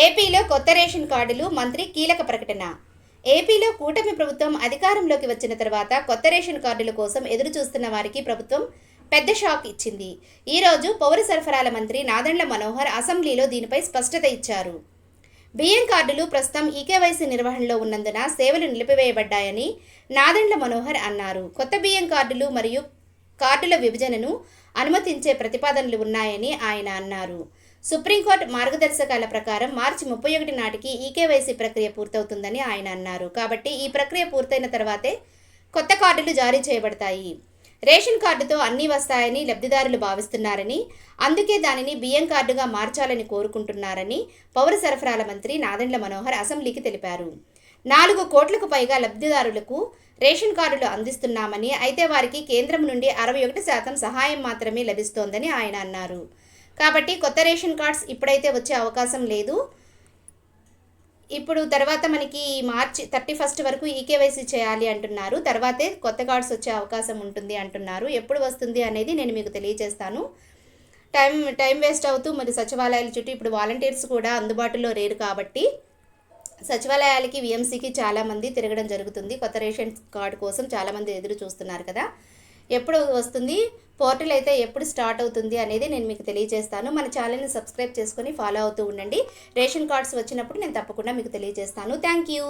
ఏపీలో కొత్త రేషన్ కార్డులు మంత్రి కీలక ప్రకటన. ఏపీలో కూటమి ప్రభుత్వం అధికారంలోకి వచ్చిన తర్వాత కొత్త రేషన్ కార్డుల కోసం ఎదురు చూస్తున్న వారికి ప్రభుత్వం పెద్ద షాక్ ఇచ్చింది. ఈరోజు పౌర సరఫరాల మంత్రి నాదండ్ల మనోహర్ అసెంబ్లీలో దీనిపై స్పష్టత ఇచ్చారు. బియ్యం కార్డులు ప్రస్తుతం ఈకేవైసీ నిర్వహణలో ఉన్నందున సేవలు నిలిపివేయబడ్డాయని నాదండ్ల మనోహర్ అన్నారు. కొత్త బియ్యం కార్డులు మరియు కార్డుల విభజనను అనుమతించే ప్రతిపాదనలు ఉన్నాయని ఆయన అన్నారు. సుప్రీంకోర్టు మార్గదర్శకాల ప్రకారం మార్చి ముప్పై ఒకటి నాటికి ఈకేవైసీ ప్రక్రియ పూర్తవుతుందని ఆయన అన్నారు. కాబట్టి ఈ ప్రక్రియ పూర్తయిన తర్వాతే కొత్త కార్డులు జారీ చేయబడతాయి. రేషన్ కార్డుతో అన్నీ వస్తాయని లబ్ధిదారులు భావిస్తున్నారని అందుకే దానిని బియ్యం కార్డుగా మార్చాలని కోరుకుంటున్నారని పౌర సరఫరాల మంత్రి నాదెండ్ల మనోహర్ అసెంబ్లీకి తెలిపారు. నాలుగు కోట్లకు పైగా లబ్ధిదారులకు రేషన్ కార్డులు అందిస్తున్నామని అయితే వారికి కేంద్రం నుండి అరవై ఒకటి శాతం సహాయం మాత్రమే లభిస్తోందని ఆయన అన్నారు. కాబట్టి కొత్త రేషన్ కార్డ్స్ ఇప్పుడైతే వచ్చే అవకాశం లేదు. ఇప్పుడు తర్వాత మనకి మార్చి థర్టీ ఫస్ట్ వరకు ఈకేవైసీ చేయాలి అంటున్నారు. తర్వాతే కొత్త కార్డ్స్ వచ్చే అవకాశం ఉంటుంది అంటున్నారు. ఎప్పుడు వస్తుంది అనేది నేను మీకు తెలియజేస్తాను. టైం టైం వేస్ట్ అవుతూ మరి సచివాలయాల చుట్టూ ఇప్పుడు వాలంటీర్స్ కూడా అందుబాటులో లేరు కాబట్టి సచివాలయాలకి విఎంసీకి చాలామంది తిరగడం జరుగుతుంది. కొత్త రేషన్ కార్డు కోసం చాలామంది ఎదురు చూస్తున్నారు కదా. ఎప్పుడు వస్తుంది పోర్టల్ అయితే ఎప్పుడు స్టార్ట్ అవుతుంది అనేది నేను మీకు తెలియజేస్తాను. మన ఛానల్ని సబ్స్క్రైబ్ చేసుకొని ఫాలో అవుతూ ఉండండి. రేషన్ కార్డ్స్ వచ్చినప్పుడు నేను తప్పకుండా మీకు తెలియజేస్తాను. Thank you